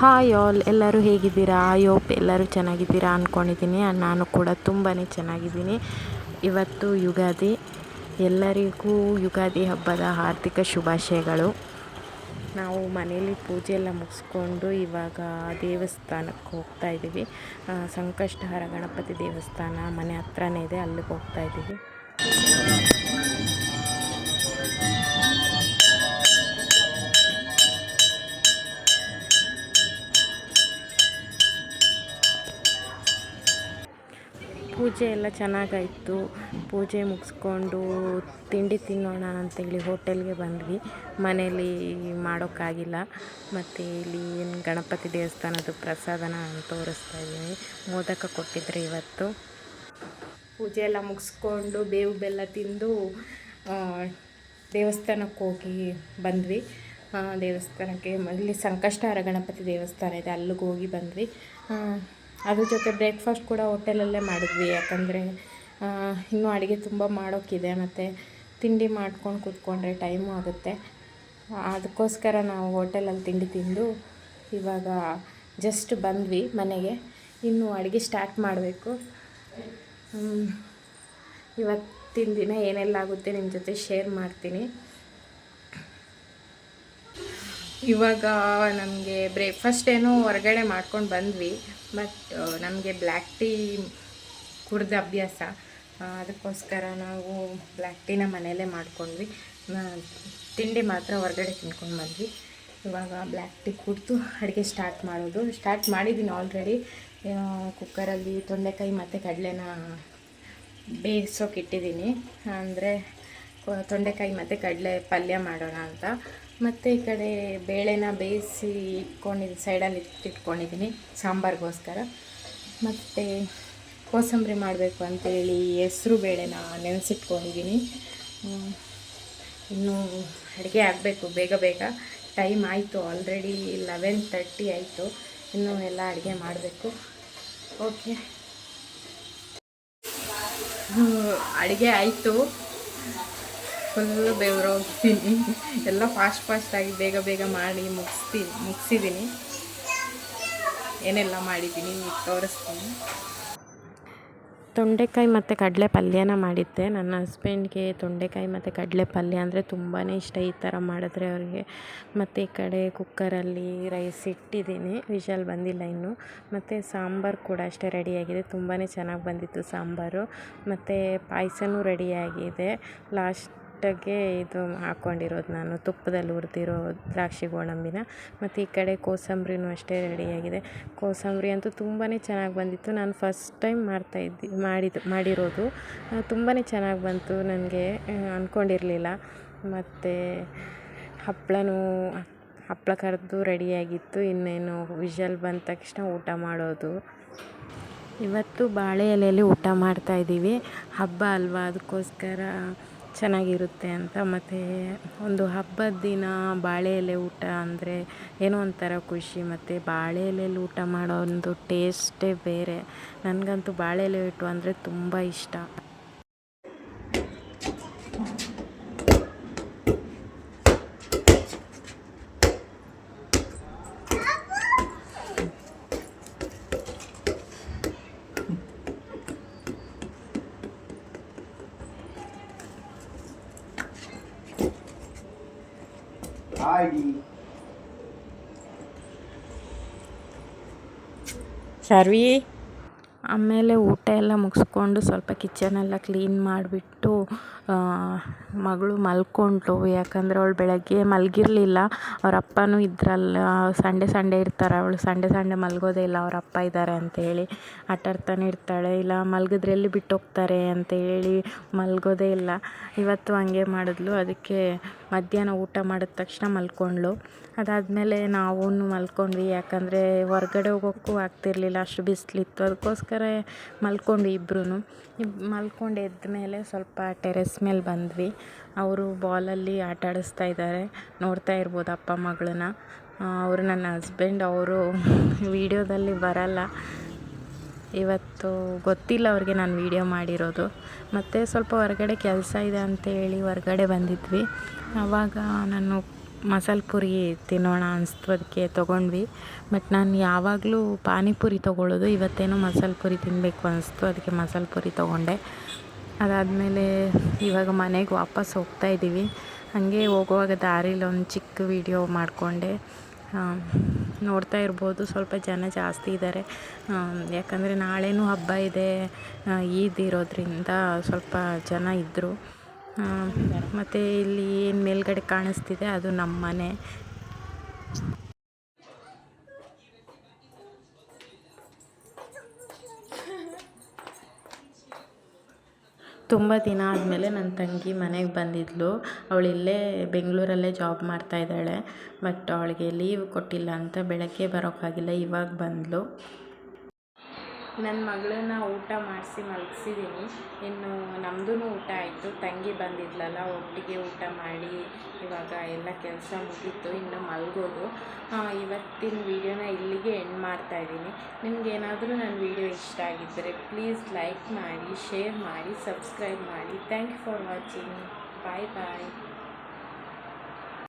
Hi all ಎಲ್ಲರೂ ಹೇಗಿದ್ದೀರಾ? Hope ಎಲ್ಲರೂ ಚೆನ್ನಾಗಿದ್ದೀರಾ ಅಂದ್ಕೊಂಡಿದ್ದೀನಿ ನಾನು ಕೂಡ ತುಂಬಾ ಚೆನ್ನಾಗಿದ್ದೀನಿ. ಇವತ್ತು ಯುಗಾದಿ. ಎಲ್ಲರಿಗೂ ಯುಗಾದಿ ಹಬ್ಬದ ಹಾರ್ದಿಕ ಶುಭಾಶಯಗಳು. ನಾವು ಮನೇಲಿ ಪೂಜೆ ಎಲ್ಲ ಮುಗಿಸ್ಕೊಂಡು ಇವಾಗ ದೇವಸ್ಥಾನಕ್ಕೆ ಹೋಗ್ತಾ ಇದ್ದೀವಿ. ಸಂಕಷ್ಟಹರ ಗಣಪತಿ ದೇವಸ್ಥಾನ ಮನೆ ಹತ್ರನೇ ಇದೆ, ಅಲ್ಲಿಗೆ ಹೋಗ್ತಾ ಇದ್ದೀವಿ. ಪೂಜೆ ಎಲ್ಲ ಚೆನ್ನಾಗಾಯಿತು. ಪೂಜೆ ಮುಗಿಸ್ಕೊಂಡು ತಿಂಡಿ ತಿನ್ನೋಣ ಅಂತೇಳಿ ಹೋಟೆಲ್ಗೆ ಬಂದ್ವಿ. ಮನೇಲಿ ಮಾಡೋಕ್ಕಾಗಿಲ್ಲ. ಮತ್ತು ಇಲ್ಲಿ ಏನು ಗಣಪತಿ ದೇವಸ್ಥಾನದ ಪ್ರಸಾದನ ತೋರಿಸ್ತಾ ಇದ್ದೀನಿ. ಮೋದಕ ಕೊಟ್ಟಿದ್ರು ಇವತ್ತು. ಪೂಜೆ ಎಲ್ಲ ಮುಗಿಸ್ಕೊಂಡು ಬೇವು ಬೆಲ್ಲ ತಿಂದು ದೇವಸ್ಥಾನಕ್ಕೆ ಹೋಗಿ ಬಂದ್ವಿ. ದೇವಸ್ಥಾನಕ್ಕೆ ಇಲ್ಲಿ ಸಂಕಷ್ಟಹರ ಗಣಪತಿ ದೇವಸ್ಥಾನ ಇದೆ. ಅಲ್ಲಿಗೆ ಹೋಗಿ ಬಂದ್ವಿ. ಅದ್ರ ಜೊತೆ ಬ್ರೇಕ್ಫಾಸ್ಟ್ ಕೂಡ ಹೋಟೆಲಲ್ಲೇ ಮಾಡಿದ್ವಿ. ಯಾಕಂದರೆ ಇನ್ನೂ ಅಡುಗೆ ತುಂಬ ಮಾಡೋಕ್ಕಿದೆ ಮತ್ತು ತಿಂಡಿ ಮಾಡ್ಕೊಂಡು ಕೂತ್ಕೊಂಡ್ರೆ ಟೈಮು ಆಗುತ್ತೆ. ಅದಕ್ಕೋಸ್ಕರ ನಾವು ಹೋಟೆಲಲ್ಲಿ ತಿಂಡಿ ತಿಂದು ಇವಾಗ ಜಸ್ಟ್ ಬಂದ್ವಿ ಮನೆಗೆ. ಇನ್ನು ಅಡುಗೆ ಸ್ಟಾರ್ಟ್ ಮಾಡಬೇಕು. ಇವತ್ತಿನ ದಿನ ಏನೆಲ್ಲ ಆಗುತ್ತೆ ನಿಮ್ಮ ಜೊತೆ ಶೇರ್ ಮಾಡ್ತೀನಿ. ಇವಾಗ ನಮಗೆ ಬ್ರೇಕ್ಫಾಸ್ಟ್ ಏನೋ ಹೊರಗಡೆ ಮಾಡ್ಕೊಂಡು ಬಂದ್ವಿ ಬಟ್ ನಮಗೆ ಬ್ಲ್ಯಾಕ್ ಟೀ ಕುಡ್ದ ಅಭ್ಯಾಸ. ಅದಕ್ಕೋಸ್ಕರ ನಾವು ಬ್ಲ್ಯಾಕ್ ಟೀನ ಮನೆಯಲ್ಲೇ ಮಾಡ್ಕೊಂಡ್ವಿ. ತಿಂಡಿ ಮಾತ್ರ ಹೊರಗಡೆ ತಿನ್ಕೊಂಡು ಬಂದ್ವಿ. ಇವಾಗ ಬ್ಲ್ಯಾಕ್ ಟೀ ಕುಡಿದು ಅಡುಗೆ ಸ್ಟಾರ್ಟ್ ಮಾಡೋದು. ಸ್ಟಾರ್ಟ್ ಮಾಡಿದ್ದೀನಿ ಆಲ್ರೆಡಿ ಕುಕ್ಕರಲ್ಲಿ ತೊಂಡೆಕಾಯಿ ಮತ್ತು ಕಡಲೆನ ಬೇಯಿಸೋಕೆ ಇಟ್ಟಿದ್ದೀನಿ ಅಂದರೆ ತೊಂಡೆಕಾಯಿ ಮತ್ತು ಕಡಲೆ ಪಲ್ಯ ಮಾಡೋಣ ಅಂತ. ಮತ್ತು ಈ ಕಡೆ ಬೇಳೆನ ಬೇಯಿಸಿ ಇಟ್ಕೊಂಡಿದ್ದು ಸೈಡಲ್ಲಿ ಇಟ್ಟಿಟ್ಕೊಂಡಿದ್ದೀನಿ ಸಾಂಬಾರಿಗೋಸ್ಕರ. ಮತ್ತು ಕೋಸಂಬರಿ ಮಾಡಬೇಕು ಅಂತೇಳಿ ಹೆಸ್ರು ಬೇಳೆನ ನೆನೆಸಿಟ್ಕೊಂಡಿದ್ದೀನಿ ಇನ್ನೂ ಇನ್ನು ಅಡುಗೆ ಆಗಬೇಕು, ಬೇಗ ಬೇಗ. ಟೈಮ್ ಆಯಿತು ಆಲ್ರೆಡಿ ಲೆವೆನ್ ತರ್ಟಿ ಆಯಿತು. ಇನ್ನೂ ಎಲ್ಲ ಅಡುಗೆ ಮಾಡಬೇಕು. ಓಕೆ. ಅಡುಗೆ ಆಯಿತು. ಫುಲ್ಲು ಬೆವರು ಎಲ್ಲ ಫಾಸ್ಟ್ ಫಾಸ್ಟಾಗಿ ಬೇಗ ಬೇಗ ಮಾಡಿ ಮುಗಿಸ್ತೀನಿ ಮುಗಿಸಿದ್ದೀನಿ ಏನೆಲ್ಲ ಮಾಡಿದ್ದೀನಿ ಈಗ ತೋರಿಸ್ತೀನಿ. ತೊಂಡೆಕಾಯಿ ಮತ್ತು ಕಡಲೆ ಪಲ್ಯನ ಮಾಡಿದ್ದೆ. ನನ್ನ ಹಸ್ಬೆಂಡ್ಗೆ ತೊಂಡೆಕಾಯಿ ಮತ್ತು ಕಡಲೆ ಪಲ್ಯ ಅಂದರೆ ತುಂಬಾ ಇಷ್ಟ ಈ ಥರ ಮಾಡಿದ್ರೆ ಅವರಿಗೆ. ಮತ್ತು ಈ ಕಡೆ ಕುಕ್ಕರಲ್ಲಿ ರೈಸ್ ಇಟ್ಟಿದ್ದೀನಿ ವಿಷಲ್ ಬಂದಿಲ್ಲ ಇನ್ನು. ಮತ್ತು ಸಾಂಬಾರು ಕೂಡ ಅಷ್ಟೇ ರೆಡಿಯಾಗಿದೆ ತುಂಬಾ ಚೆನ್ನಾಗಿ ಬಂದಿತ್ತು ಸಾಂಬಾರು. ಮತ್ತು ಪಾಯಸನೂ ರೆಡಿಯಾಗಿದೆ ಲಾಸ್ಟಿಗೆ ಇದು ಹಾಕ್ಕೊಂಡಿರೋದು ನಾನು. ತುಪ್ಪದಲ್ಲಿ ಹುರಿದಿರೋ ದ್ರಾಕ್ಷಿ ಗೋಡಂಬಿನ. ಮತ್ತು ಈ ಕಡೆ ಕೋಸಂಬರಿನೂ ಅಷ್ಟೇ ರೆಡಿಯಾಗಿದೆ. ಕೋಸಂಬರಿ ಅಂತೂ ತುಂಬಾ ಚೆನ್ನಾಗಿ ಬಂದಿತ್ತು. ನಾನು ಫಸ್ಟ್ ಟೈಮ್ ಮಾಡ್ತಾಯಿದ್ದಿ ಮಾಡಿದ್ದು ಮಾಡಿರೋದು. ತುಂಬಾ ಚೆನ್ನಾಗಿ ಬಂತು ನನಗೆ ಅಂದ್ಕೊಂಡಿರಲಿಲ್ಲ ಮತ್ತು ಹಪ್ಪಳನೂ, ಹಪ್ಪಳ ಕರೆದು ರೆಡಿಯಾಗಿತ್ತು. ಇನ್ನೇನು ವಿಷಲ್ ಬಂದ ತಕ್ಷಣ ಊಟ ಮಾಡೋದು. ಇವತ್ತು ಬಾಳೆ ಎಲೆಯಲ್ಲಿ ಊಟ ಮಾಡ್ತಾ ಇದ್ದೀವಿ. ಹಬ್ಬ ಅಲ್ವಾ? ಅದಕ್ಕೋಸ್ಕರ ಚೆನ್ನಾಗಿರುತ್ತೆ ಅಂತ. ಮತ್ತು ಒಂದು ಹಬ್ಬದ ದಿನ ಬಾಳೆ ಎಲೆ ಊಟ ಅಂದರೆ ಏನೋ ಒಂಥರ ಖುಷಿ. ಮತ್ತು ಬಾಳೆ ಎಲೆಯಲ್ಲಿ ಊಟ ಮಾಡೋ ಒಂದು ಟೇಸ್ಟೇ ಬೇರೆ. ನನಗಂತೂ ಬಾಳೆ ಎಲೆ ಊಟ ಅಂದರೆ ತುಂಬ ಇಷ್ಟ. Heidi. Sorry. ಆಮೇಲೆ ಊಟ ಎಲ್ಲ ಮುಗಿಸ್ಕೊಂಡು ಸ್ವಲ್ಪ ಕಿಚನೆಲ್ಲ ಕ್ಲೀನ್ ಮಾಡಿಬಿಟ್ಟು ಮಗಳು ಮಲ್ಕೊಂಡ್ಳು. ಯಾಕಂದರೆ ಅವಳು ಬೆಳಗ್ಗೆ ಮಲಗಿರ್ಲಿಲ್ಲ. ಅವ್ರ ಅಪ್ಪನೂ ಇದ್ರಲ್ಲ, ಸಂಡೇ ಸಂಡೇ ಇರ್ತಾರೆ ಅವಳು. ಸಂಡೇ ಸಂಡೇ ಮಲಗೋದೇ ಇಲ್ಲ, ಅವ್ರ ಅಪ್ಪ ಇದ್ದಾರೆ ಅಂತೇಳಿ ಆಟಾಡ್ತಾನೆ ಇರ್ತಾಳೆ. ಇಲ್ಲ, ಮಲಗಿದ್ರೆ ಎಲ್ಲಿ ಬಿಟ್ಟು ಹೋಗ್ತಾರೆ ಅಂತೇಳಿ ಮಲಗೋದೇ ಇಲ್ಲ. ಇವತ್ತು ಹಂಗೆ ಮಾಡಿದ್ಲು. ಅದಕ್ಕೆ ಮಧ್ಯಾಹ್ನ ಊಟ ಮಾಡಿದ ತಕ್ಷಣ ಮಲ್ಕೊಂಡ್ಳು. ಅದಾದಮೇಲೆ ನಾವೂ ಮಲ್ಕೊಂಡ್ವಿ. ಯಾಕಂದರೆ ಹೊರ್ಗಡೆ ಹೋಗೋಕ್ಕೂ ಆಗ್ತಿರ್ಲಿಲ್ಲ. ಅಷ್ಟು ಬಿಸಿಲಿತ್ತು. ಅದಕ್ಕೋಸ್ಕರ ಅದಕ್ಕೋಸ್ಕರ ಮಲ್ಕೊಂಡು ಇಬ್ಬರೂ ಮಲ್ಕೊಂಡು ಎದ್ದ ಮೇಲೆ ಸ್ವಲ್ಪ ಟೆರೆಸ್ ಮೇಲೆ ಬಂದ್ವಿ. ಅವರು ಬಾಲಲ್ಲಿ ಆಟ ಆಡಿಸ್ತಾ ಇದ್ದಾರೆ. ನೋಡ್ತಾ ಇರ್ಬೋದು ಅಪ್ಪ ಮಗಳನ್ನ. ಅವರು ನನ್ನ ಹಸ್ಬೆಂಡ್, ಅವರು ವೀಡಿಯೋದಲ್ಲಿ ಬರಲ್ಲ. ಇವತ್ತು ಗೊತ್ತಿಲ್ಲ ಅವ್ರಿಗೆ ನಾನು ವೀಡಿಯೋ ಮಾಡಿರೋದು. ಮತ್ತು ಸ್ವಲ್ಪ ಹೊರಗಡೆ ಕೆಲಸ ಇದೆ ಅಂತ ಹೇಳಿ ಹೊರ್ಗಡೆ ಬಂದಿದ್ವಿ. ಆವಾಗ ನಾನು ಮಸಾಲೆ ಪುರಿ ತಿನ್ನೋಣ ಅನಿಸ್ತು ಅದಕ್ಕೆ ತೊಗೊಂಡ್ವಿ. ಬಟ್ ನಾನು ಯಾವಾಗಲೂ ಪಾನಿಪುರಿ ತೊಗೊಳ್ಳೋದು, ಇವತ್ತೇನೋ ಮಸಾಲೆ ಪುರಿ ತಿನ್ನಬೇಕು ಅನಿಸ್ತು, ಅದಕ್ಕೆ ಮಸಾಲೆ ಪುರಿ ತೊಗೊಂಡೆ. ಅದಾದಮೇಲೆ ಇವಾಗ ಮನೆಗೆ ವಾಪಸ್ ಹೋಗ್ತಾ ಇದ್ದೀವಿ ಹಾಗೆ ಹೋಗುವಾಗ ದಾರಿಲಿ ಒಂದು ಚಿಕ್ಕ ವಿಡಿಯೋ ಮಾಡಿಕೊಂಡೆ. ನೋಡ್ತಾ ಇರ್ಬೋದು, ಸ್ವಲ್ಪ ಜನ ಜಾಸ್ತಿ ಇದ್ದಾರೆ ಯಾಕಂದರೆ ನಾಳೆನೂ ಹಬ್ಬ ಇದೆ. ಈದ್ ಇರೋದ್ರಿಂದ ಸ್ವಲ್ಪ ಜನ ಇದ್ದರು ಮತ್ತು ಇಲ್ಲಿ ಏನು ಮೇಲ್ಗಡೆ ಕಾಣಿಸ್ತಿದೆ ಅದು ನಮ್ಮ ಮನೆ ತುಂಬ ದಿನ ಆದಮೇಲೆ ನನ್ನ ತಂಗಿ ಮನೆಗೆ ಬಂದಿದ್ಲು. ಅವಳು ಇಲ್ಲೇ ಬೆಂಗಳೂರಲ್ಲೇ ಜಾಬ್ ಮಾಡ್ತಾ ಇದ್ದಾಳೆ. ಬಟ್ ಅವಳಿಗೆ ಲೀವ್ ಕೊಟ್ಟಿಲ್ಲ ಅಂತ ಬೆಳಗ್ಗೆ ಬರೋಕ್ಕಾಗಿಲ್ಲ, ಇವಾಗ ಬಂದಳು ನನ್ನ ಮಗಳನ್ನ ಊಟ ಮಾಡಿಸಿ ಮಲಗಿಸಿದ್ದೀನಿ ಇನ್ನು ನಮ್ಮದೂ ಊಟ ಆಯಿತು. ತಂಗಿ ಬಂದಿದ್ಲಲ್ಲ, ಒಟ್ಟಿಗೆ ಊಟ ಮಾಡಿ ಇವಾಗ ಎಲ್ಲ ಕೆಲಸ ಮುಗೀತು. ಇನ್ನು ಮಲಗೋದು. ಇವತ್ತಿನ ವೀಡಿಯೋನ ಇಲ್ಲಿಗೆ ಎಂಡ್ ಮಾಡ್ತಾ ಇದ್ದೀನಿ. ನಿಮಗೇನಾದರೂ ನನ್ನ ವೀಡಿಯೋ ಇಷ್ಟ ಆಗಿದ್ದರೆ ಪ್ಲೀಸ್ ಲೈಕ್ ಮಾಡಿ, ಶೇರ್ ಮಾಡಿ, ಸಬ್ಸ್ಕ್ರೈಬ್ ಮಾಡಿ. Thank you for watching. Bye bye.